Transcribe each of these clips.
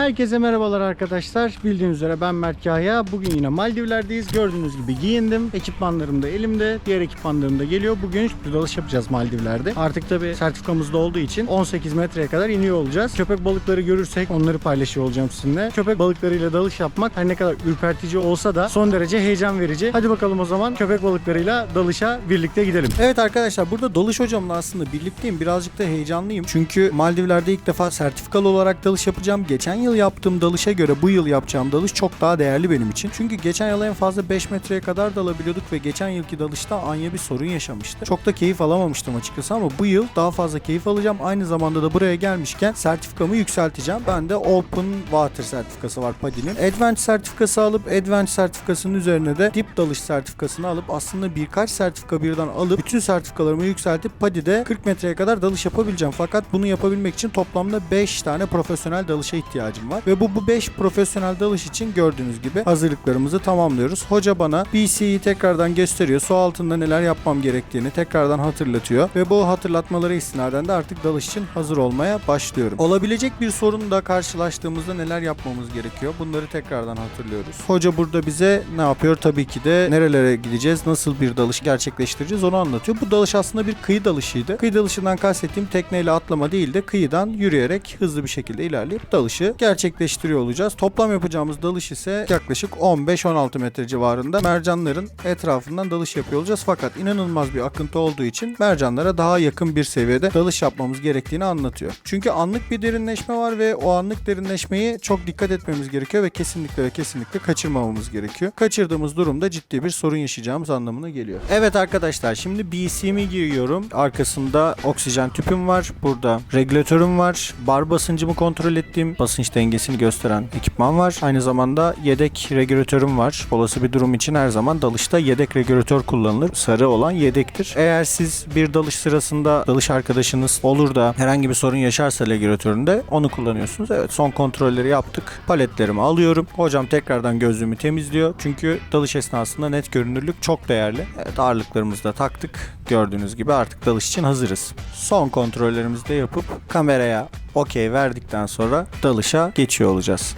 Herkese merhabalar arkadaşlar. Bildiğiniz üzere ben Mert Kahya. Bugün yine Maldivler'deyiz. Gördüğünüz gibi giyindim. Ekipmanlarım da elimde. Diğer ekipmanlarım da geliyor. Bugün bir dalış yapacağız Maldivler'de. Artık tabi sertifikamız da olduğu için 18 metreye kadar iniyor olacağız. Köpek balıkları görürsek onları paylaşıyor olacağım sizinle. Köpek balıklarıyla dalış yapmak her ne kadar ürpertici olsa da son derece heyecan verici. Hadi bakalım o zaman köpek balıklarıyla dalışa birlikte gidelim. Evet arkadaşlar burada dalış hocamla aslında birlikteyim. Birazcık da heyecanlıyım. Çünkü Maldivler'de ilk defa sertifikalı olarak dalış yapacağım. Geçen yıl yaptığım dalışa göre bu yıl yapacağım dalış çok daha değerli benim için. Çünkü geçen yıl en fazla 5 metreye kadar dalabiliyorduk ve geçen yılki dalışta Anya bir sorun yaşamıştı. Çok da keyif alamamıştım açıkçası ama bu yıl daha fazla keyif alacağım. Aynı zamanda da buraya gelmişken sertifikamı yükselteceğim. Ben de Open Water sertifikası var PADI'nin. Advanced sertifikası alıp Advanced sertifikasının üzerine de Dip dalış sertifikasını alıp aslında birkaç sertifika birden alıp bütün sertifikalarımı yükseltip PADI'de 40 metreye kadar dalış yapabileceğim. Fakat bunu yapabilmek için toplamda 5 tane profesyonel dalışa ihtiyacım var. Ve bu bu 5 profesyonel dalış için gördüğünüz gibi hazırlıklarımızı tamamlıyoruz. Hoca bana BC'yi tekrardan gösteriyor. Su altında neler yapmam gerektiğini tekrardan hatırlatıyor. Ve bu hatırlatmalara istinaden de artık dalış için hazır olmaya başlıyorum. Olabilecek bir sorunla karşılaştığımızda neler yapmamız gerekiyor? Bunları tekrardan hatırlıyoruz. Hoca burada bize ne yapıyor? Tabii ki de nerelere gideceğiz, nasıl bir dalış gerçekleştireceğiz onu anlatıyor. Bu dalış aslında bir kıyı dalışıydı. Kıyı dalışından kastettiğim tekneyle atlama değil de kıyıdan yürüyerek hızlı bir şekilde ilerleyip dalışı gerçekleştiriyor olacağız. Toplam yapacağımız dalış ise yaklaşık 15-16 metre civarında mercanların etrafından dalış yapıyor olacağız. Fakat inanılmaz bir akıntı olduğu için mercanlara daha yakın bir seviyede dalış yapmamız gerektiğini anlatıyor. Çünkü anlık bir derinleşme var ve o anlık derinleşmeyi çok dikkat etmemiz gerekiyor ve kesinlikle ve kesinlikle kaçırmamamız gerekiyor. Kaçırdığımız durumda ciddi bir sorun yaşayacağımız anlamına geliyor. Evet arkadaşlar şimdi BC'mi giriyorum. Arkasında oksijen tüpüm var. Burada regülatörüm var. Bar basıncımı kontrol ettiğim basınç dengesini gösteren ekipman var. Aynı zamanda yedek regülatörüm var. Olası bir durum için her zaman dalışta yedek regülatör kullanılır. Sarı olan yedektir. Eğer siz bir dalış sırasında dalış arkadaşınız olur da herhangi bir sorun yaşarsa regülatöründe onu kullanıyorsunuz. Evet son kontrolleri yaptık. Paletlerimi alıyorum. Hocam tekrardan gözlüğümü temizliyor. Çünkü dalış esnasında net görünürlük çok değerli. Evet ağırlıklarımızı da taktık. Gördüğünüz gibi artık dalış için hazırız. Son kontrollerimizi de yapıp kameraya okey verdikten sonra dalışa geçiyor olacağız.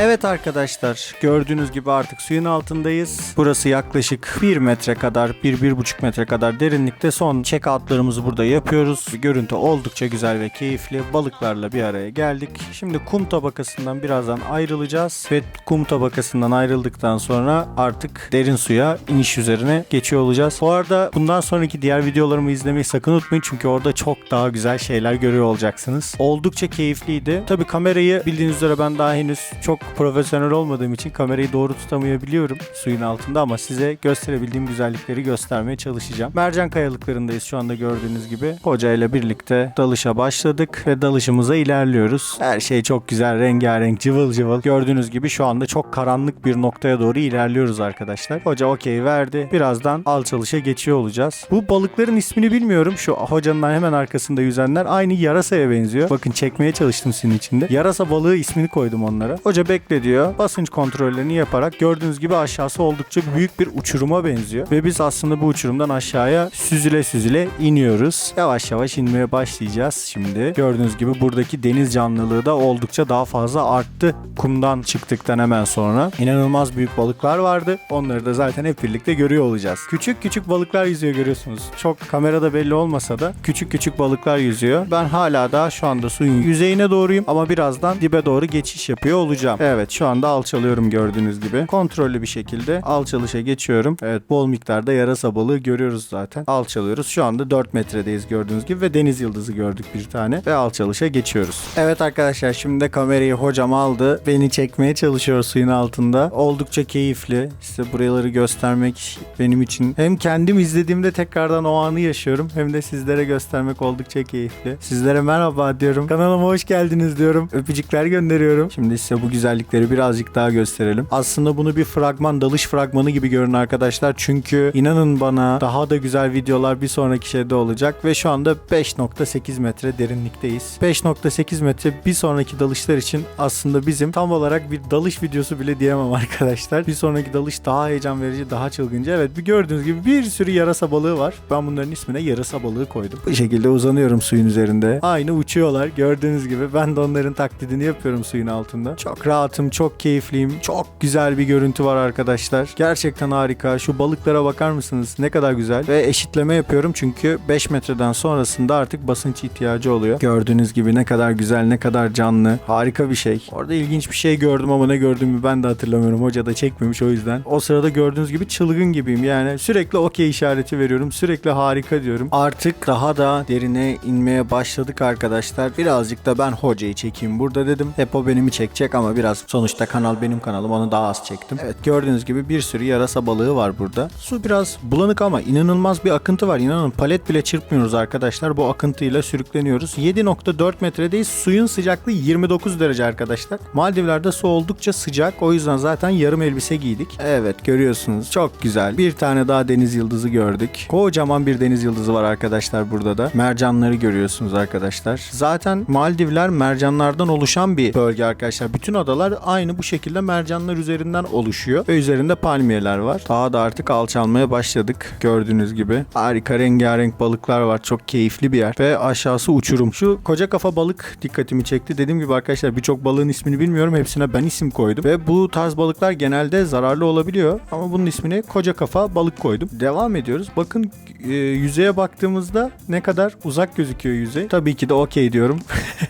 Evet arkadaşlar gördüğünüz gibi artık suyun altındayız. Burası yaklaşık 1 metre kadar 1-1,5 metre kadar derinlikte son check outlarımızı burada yapıyoruz. Görüntü oldukça güzel ve keyifli. Balıklarla bir araya geldik. Şimdi kum tabakasından birazdan ayrılacağız ve kum tabakasından ayrıldıktan sonra artık derin suya iniş üzerine geçiyor olacağız. Bu arada bundan sonraki diğer videolarımı izlemeyi sakın unutmayın çünkü orada çok daha güzel şeyler görüyor olacaksınız. Oldukça keyifliydi. Tabi kamerayı bildiğiniz üzere ben daha henüz çok profesyonel olmadığım için kamerayı doğru tutamayabiliyorum suyun altında ama size gösterebildiğim güzellikleri göstermeye çalışacağım. Mercan kayalıklarındayız şu anda gördüğünüz gibi. Hoca ile birlikte dalışa başladık ve dalışımıza ilerliyoruz. Her şey çok güzel, rengarenk, cıvıl cıvıl. Gördüğünüz gibi şu anda çok karanlık bir noktaya doğru ilerliyoruz arkadaşlar. Hoca okey verdi. Birazdan alçalışa geçiyor olacağız. Bu balıkların ismini bilmiyorum. Şu hocanın hemen arkasında yüzenler aynı yarasaya benziyor. Bakın çekmeye çalıştım sizin içinde. Yarasa balığı ismini koydum onlara. Hoca bekle diyor. Basınç kontrollerini yaparak gördüğünüz gibi aşağısı oldukça büyük bir uçuruma benziyor. Ve biz aslında bu uçurumdan aşağıya süzüle süzüle iniyoruz. Yavaş yavaş inmeye başlayacağız şimdi. Gördüğünüz gibi buradaki deniz canlılığı da oldukça daha fazla arttı. Kumdan çıktıktan hemen sonra. İnanılmaz büyük balıklar vardı. Onları da zaten hep birlikte görüyor olacağız. Küçük küçük balıklar yüzüyor görüyorsunuz. Çok kamerada belli olmasa da küçük küçük balıklar yüzüyor. Ben hala daha şu anda suyun yüzeyine doğruyum ama birazdan dibe doğru geçiş yapıyor olacağım. Evet şu anda alçalıyorum gördüğünüz gibi. Kontrollü bir şekilde alçalışa geçiyorum. Evet bol miktarda yarasa balığı görüyoruz zaten. Alçalıyoruz. Şu anda 4 metredeyiz gördüğünüz gibi ve deniz yıldızı gördük bir tane ve alçalışa geçiyoruz. Evet arkadaşlar şimdi de kamerayı hocam aldı. Beni çekmeye çalışıyor suyun altında. Oldukça keyifli. Size buraları göstermek benim için hem kendim izlediğimde tekrardan o anı yaşıyorum hem de sizlere göstermek oldukça keyifli. Sizlere merhaba diyorum. Kanalıma hoş geldiniz diyorum. Öpücükler gönderiyorum. Şimdi size bu güzellik güzellikleri birazcık daha gösterelim. Aslında bunu bir fragman, dalış fragmanı gibi görün arkadaşlar. Çünkü inanın bana daha da güzel videolar bir sonraki şeyde olacak ve şu anda 5.8 metre derinlikteyiz. 5.8 metre bir sonraki dalışlar için aslında bizim tam olarak bir dalış videosu bile diyemem arkadaşlar. Bir sonraki dalış daha heyecan verici, daha çılgınca. Evet bir gördüğünüz gibi bir sürü yarasa balığı var. Ben bunların ismine yarasa balığı koydum. Bu şekilde uzanıyorum suyun üzerinde. Aynı uçuyorlar gördüğünüz gibi. Ben de onların taklidini yapıyorum suyun altında. Çok rahatım, çok keyifliyim. Çok güzel bir görüntü var arkadaşlar. Gerçekten harika. Şu balıklara bakar mısınız? Ne kadar güzel. Ve eşitleme yapıyorum çünkü 5 metreden sonrasında artık basınç ihtiyacı oluyor. Gördüğünüz gibi ne kadar güzel, ne kadar canlı. Harika bir şey. Orada ilginç bir şey gördüm ama ne gördüğümü ben de hatırlamıyorum. Hoca da çekmemiş o yüzden. O sırada gördüğünüz gibi çılgın gibiyim. Yani sürekli okey işareti veriyorum. Sürekli harika diyorum. Artık daha da derine inmeye başladık arkadaşlar. Birazcık da ben hocayı çekeyim burada dedim. Hep o benimi çekecek ama biraz sonuçta kanal benim kanalım. Onu daha az çektim. Evet gördüğünüz gibi bir sürü yarasa balığı var burada. Su biraz bulanık ama inanılmaz bir akıntı var. İnanın palet bile çırpmıyoruz arkadaşlar. Bu akıntıyla sürükleniyoruz. 7.4 metredeyiz. Suyun sıcaklığı 29 derece arkadaşlar. Maldivler'de su oldukça sıcak. O yüzden zaten yarım elbise giydik. Evet görüyorsunuz. Çok güzel. Bir tane daha deniz yıldızı gördük. Kocaman bir deniz yıldızı var arkadaşlar burada da. Mercanları görüyorsunuz arkadaşlar. Zaten Maldivler mercanlardan oluşan bir bölge arkadaşlar. Bütün adalar aynı bu şekilde mercanlar üzerinden oluşuyor. Ve üzerinde palmiyeler var. Daha da artık alçalmaya başladık. Gördüğünüz gibi. Harika rengarenk balıklar var. Çok keyifli bir yer. Ve aşağısı uçurum. Şu koca kafa balık dikkatimi çekti. Dediğim gibi arkadaşlar birçok balığın ismini bilmiyorum. Hepsine ben isim koydum. Ve bu tarz balıklar genelde zararlı olabiliyor. Ama bunun ismini koca kafa balık koydum. Devam ediyoruz. Bakın e, yüzeye baktığımızda ne kadar uzak gözüküyor yüzey. Tabii ki de okey diyorum.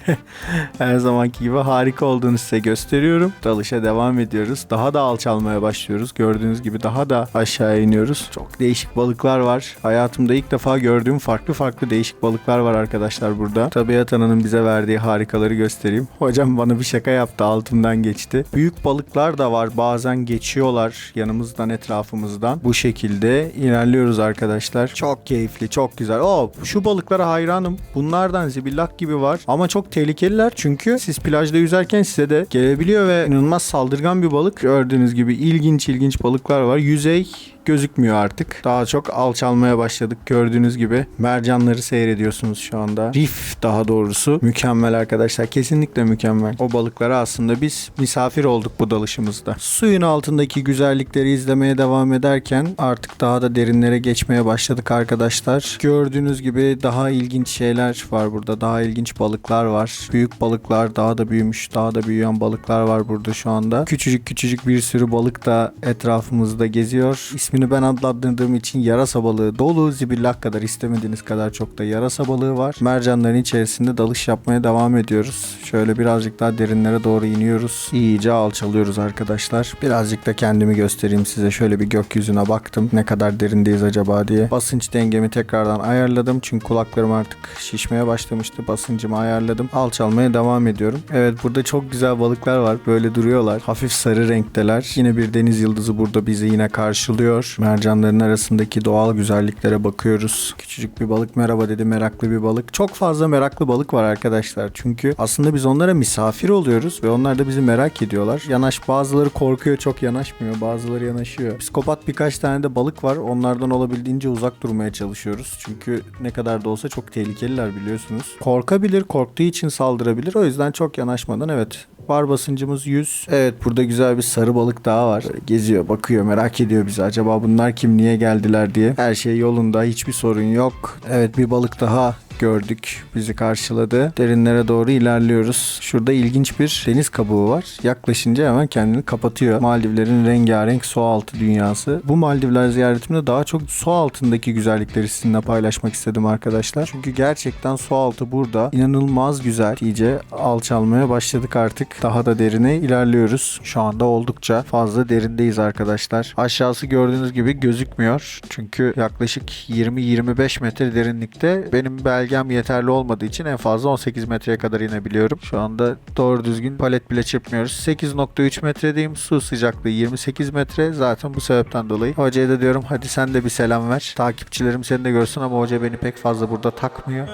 Her zamanki gibi harika olduğunu size gösteriyorum. Dalışa devam ediyoruz. Daha da alçalmaya başlıyoruz. Gördüğünüz gibi daha da aşağı iniyoruz. Çok değişik balıklar var. Hayatımda ilk defa gördüğüm farklı farklı değişik balıklar var arkadaşlar burada. Tabiat Ana'nın bize verdiği harikaları göstereyim. Hocam bana bir şaka yaptı altımdan geçti. Büyük balıklar da var. Bazen geçiyorlar yanımızdan etrafımızdan. Bu şekilde ilerliyoruz arkadaşlar. Çok keyifli, çok güzel. Oo, şu balıklara hayranım. Bunlardan zibillak gibi var. Ama çok tehlikeliler çünkü siz plajda yüzerken size de gelebiliyor ve inanılmaz saldırgan bir balık. Gördüğünüz gibi ilginç ilginç balıklar var. Yüzey gözükmüyor artık. Daha çok alçalmaya başladık. Gördüğünüz gibi mercanları seyrediyorsunuz şu anda. Rif daha doğrusu. Mükemmel arkadaşlar. Kesinlikle mükemmel. O balıklara aslında biz misafir olduk bu dalışımızda. Suyun altındaki güzellikleri izlemeye devam ederken artık daha da derinlere geçmeye başladık arkadaşlar. Gördüğünüz gibi daha ilginç şeyler var burada. Daha ilginç balıklar var. Büyük balıklar daha da büyümüş. Daha da büyüyen balıklar var burada şu anda. Küçücük küçücük bir sürü balık da etrafımızda geziyor. İsmini ben adlandırdığım için yarasa balığı dolu. Zibillak kadar istemediğiniz kadar çok da yarasa balığı var. Mercanların içerisinde dalış yapmaya devam ediyoruz. Şöyle birazcık daha derinlere doğru iniyoruz. İyice alçalıyoruz arkadaşlar. Birazcık da kendimi göstereyim size. Şöyle bir gökyüzüne baktım. Ne kadar derindeyiz acaba diye. Basınç dengemi tekrardan ayarladım. Çünkü kulaklarım artık şişmeye başlamıştı. Basıncımı ayarladım. Alçalmaya devam ediyorum. Evet burada çok güzel balıklar var. Böyle duruyorlar. Hafif sarı renkteler. Yine bir deniz yıldızı burada bizi yine karşılıyor. Mercanların arasındaki doğal güzelliklere bakıyoruz. Küçücük bir balık merhaba dedi. Meraklı bir balık. Çok fazla meraklı balık var arkadaşlar. Çünkü aslında biz onlara misafir oluyoruz ve onlar da bizi merak ediyorlar. Yanaş bazıları korkuyor çok yanaşmıyor. Bazıları yanaşıyor. Psikopat birkaç tane de balık var. Onlardan olabildiğince uzak durmaya çalışıyoruz. Çünkü ne kadar da olsa çok tehlikeliler biliyorsunuz. Korkabilir, korktuğu için saldırabilir. O yüzden çok yanaşmadan evet Bar basıncımız 100. Evet burada güzel bir sarı balık daha var. Geziyor, bakıyor, merak ediyor bizi. Acaba bunlar kim, niye geldiler diye. Her şey yolunda, hiçbir sorun yok. Evet bir balık daha gördük. Bizi karşıladı. Derinlere doğru ilerliyoruz. Şurada ilginç bir deniz kabuğu var. Yaklaşınca hemen kendini kapatıyor. Maldivlerin rengarenk su altı dünyası. Bu Maldivler ziyaretimde daha çok su altındaki güzellikleri sizinle paylaşmak istedim arkadaşlar. Çünkü gerçekten su altı burada inanılmaz güzel. İyice alçalmaya başladık artık. Daha da derine ilerliyoruz. Şu anda oldukça fazla derindeyiz arkadaşlar. Aşağısı gördüğünüz gibi gözükmüyor. Çünkü yaklaşık 20-25 metre derinlikte benim belgem yeterli olmadığı için en fazla 18 metreye kadar inebiliyorum. Şu anda doğru düzgün palet bile çırpmıyoruz. 8.3 metredeyim. Su sıcaklığı 28 metre. Zaten bu sebepten dolayı. Hocaya da diyorum hadi sen de bir selam ver. Takipçilerim seni de görsün ama hoca beni pek fazla burada takmıyor.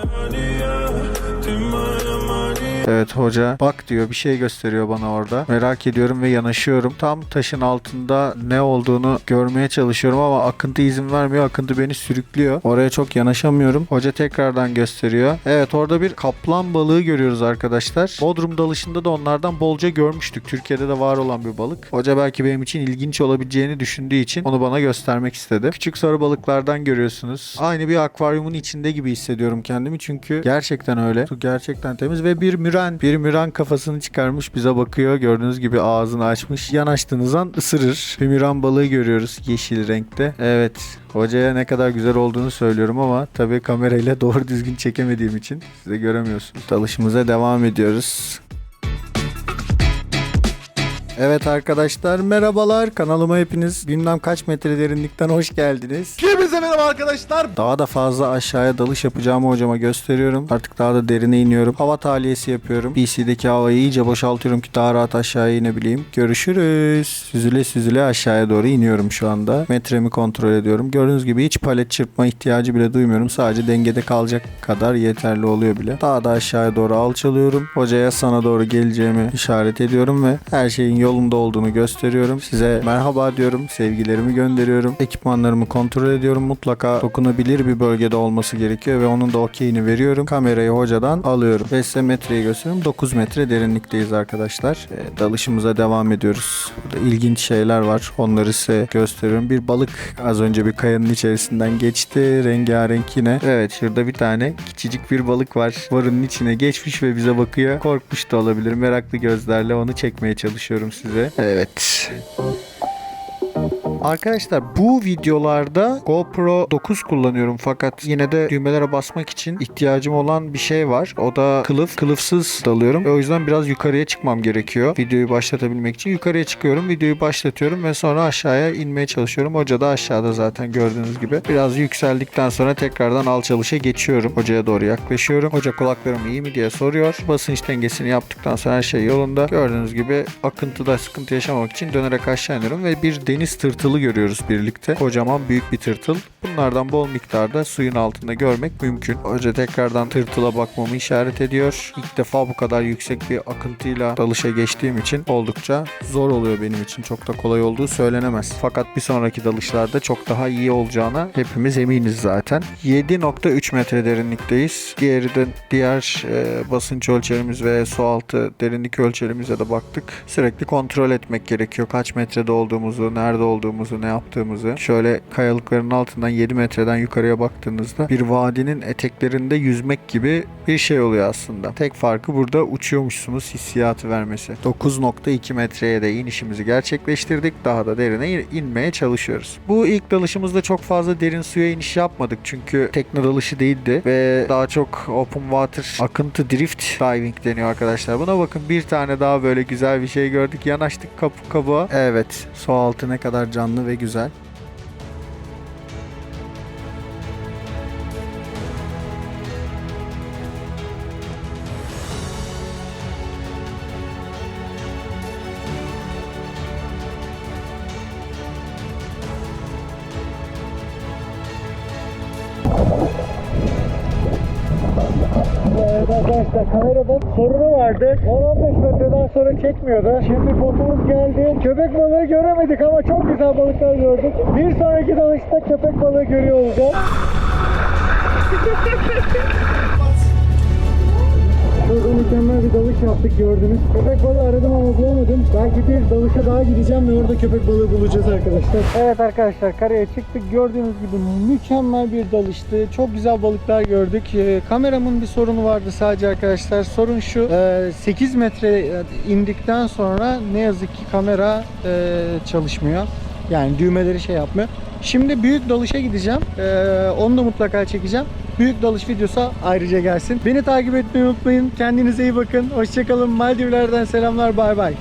Evet hoca bak diyor bir şey gösteriyor bana orada. Merak ediyorum ve yanaşıyorum. Tam taşın altında ne olduğunu görmeye çalışıyorum ama akıntı izin vermiyor. Akıntı beni sürüklüyor. Oraya çok yanaşamıyorum. Hoca tekrardan gösteriyor. Evet orada bir kaplan balığı görüyoruz arkadaşlar. Bodrum dalışında da onlardan bolca görmüştük. Türkiye'de de var olan bir balık. Hoca belki benim için ilginç olabileceğini düşündüğü için onu bana göstermek istedi. Küçük sarı balıklardan görüyorsunuz. Aynı bir akvaryumun içinde gibi hissediyorum kendimi çünkü gerçekten öyle. Su gerçekten temiz ve bir müren, bir müren kafasını çıkarmış bize bakıyor. Gördüğünüz gibi ağzını açmış. Yanaştığınız an ısırır. Bir müren balığı görüyoruz yeşil renkte. Evet. Hocaya ne kadar güzel olduğunu söylüyorum ama tabii kamerayla doğru düzgün çekemediğim için size göremiyorsunuz. Dalışımıza devam ediyoruz. Evet arkadaşlar merhabalar kanalıma hepiniz bilmem kaç metre derinlikten hoş geldiniz. Hepinize merhaba arkadaşlar. Daha da fazla aşağıya dalış yapacağımı hocama gösteriyorum. Artık daha da derine iniyorum. Hava tahliyesi yapıyorum. PC'deki havayı iyice boşaltıyorum ki daha rahat aşağıya inebileyim. Görüşürüz. Süzüle süzüle aşağıya doğru iniyorum şu anda. Metremi kontrol ediyorum. Gördüğünüz gibi hiç palet çırpma ihtiyacı bile duymuyorum. Sadece dengede kalacak kadar yeterli oluyor bile. Daha da aşağıya doğru alçalıyorum. Hocaya sana doğru geleceğimi işaret ediyorum ve her şeyin yolunda olduğunu gösteriyorum. Size merhaba diyorum. Sevgilerimi gönderiyorum. Ekipmanlarımı kontrol ediyorum. Mutlaka dokunabilir bir bölgede olması gerekiyor ve onun da okeyini veriyorum. Kamerayı hocadan alıyorum. Ve size metreyi gösteriyorum. 9 metre derinlikteyiz arkadaşlar. E, dalışımıza devam ediyoruz. Burada ilginç şeyler var. Onları size gösteriyorum. Bir balık az önce bir kayanın içerisinden geçti. Rengarenk yine. Evet şurada bir tane küçücük bir balık var. Varının içine geçmiş ve bize bakıyor. Korkmuş da olabilir. Meraklı gözlerle onu çekmeye çalışıyorum size. Evet. Arkadaşlar bu videolarda GoPro 9 kullanıyorum fakat yine de düğmelere basmak için ihtiyacım olan bir şey var. O da kılıf. Kılıfsız dalıyorum. O yüzden biraz yukarıya çıkmam gerekiyor. Videoyu başlatabilmek için yukarıya çıkıyorum. Videoyu başlatıyorum ve sonra aşağıya inmeye çalışıyorum. Hoca da aşağıda zaten gördüğünüz gibi. Biraz yükseldikten sonra tekrardan alçalışa geçiyorum. Hocaya doğru yaklaşıyorum. Hoca kulaklarım iyi mi diye soruyor. Basınç dengesini yaptıktan sonra her şey yolunda. Gördüğünüz gibi akıntıda sıkıntı yaşamamak için dönerek aşağı iniyorum ve bir deniz tırtılı görüyoruz birlikte. Kocaman büyük bir tırtıl. Bunlardan bol miktarda suyun altında görmek mümkün. Hoca tekrardan tırtıla bakmamı işaret ediyor. İlk defa bu kadar yüksek bir akıntıyla dalışa geçtiğim için oldukça zor oluyor benim için. Çok da kolay olduğu söylenemez. Fakat bir sonraki dalışlarda çok daha iyi olacağına hepimiz eminiz zaten. 7.3 metre derinlikteyiz. Diğeri de diğer e, basınç ölçerimiz ve su altı derinlik ölçerimize de baktık. Sürekli kontrol etmek gerekiyor. Kaç metrede olduğumuzu, nerede olduğumuzu, ne yaptığımızı. Şöyle kayalıkların altından 7 metreden yukarıya baktığınızda bir vadinin eteklerinde yüzmek gibi bir şey oluyor aslında. Tek farkı burada uçuyormuşsunuz hissiyatı vermesi. 9.2 metreye de inişimizi gerçekleştirdik. Daha da derine in- inmeye çalışıyoruz. Bu ilk dalışımızda çok fazla derin suya iniş yapmadık çünkü tekne dalışı değildi ve daha çok open water akıntı drift diving deniyor arkadaşlar. Buna bakın bir tane daha böyle güzel bir şey gördük. Yanaştık kapı kabuğa. Evet su altı ne kadar canlı ve güzel. Arkadaşlar kamerada sorunu vardı. 10-15 metreden sonra çekmiyordu. Şimdi botumuz geldi. Köpek balığı göremedik ama çok güzel balıklar gördük. Bir sonraki dalışta köpek balığı görüyor olacağız. Şurada mükemmel bir dalış yaptık gördünüz. Köpek balığı aradım ama bulamadım. Belki bir dalışa daha gideceğim ve orada köpek balığı bulacağız arkadaşlar. Evet arkadaşlar karaya çıktık. Gördüğünüz gibi mükemmel bir dalıştı. Çok güzel balıklar gördük. Ee, kameramın bir sorunu vardı sadece arkadaşlar. Sorun şu. e, 8 metre indikten sonra ne yazık ki kamera e, çalışmıyor. Yani düğmeleri şey yapmıyor. Şimdi büyük dalışa gideceğim. Ee, onu da mutlaka çekeceğim. Büyük dalış videosu ayrıca gelsin. Beni takip etmeyi unutmayın. Kendinize iyi bakın. Hoşçakalın. Maldivler'den selamlar. Bay bay.